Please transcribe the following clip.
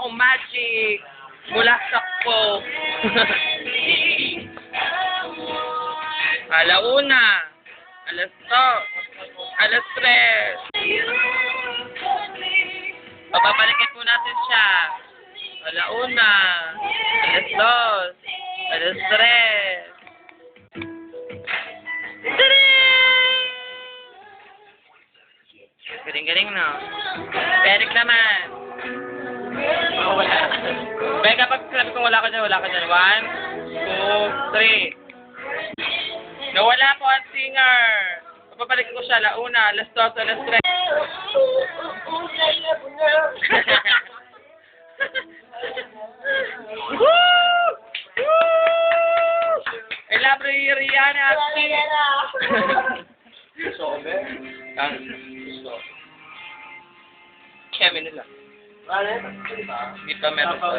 akong magic mula sa ko. Alauna, alas dos, alas tres. Papabalikin po natin siya. Alauna, alas dos, alas tres. Galing-galing, no? Eric naman. Wala ka dyan, wala ka dyan. One, two, three. Nawala po ang singer. Papabalikin ko siya. Launa, alas dos, alas tres. Woo! Woo! Elabre Rihanna Asti. Ang Kemi nila. Di pa meron pa.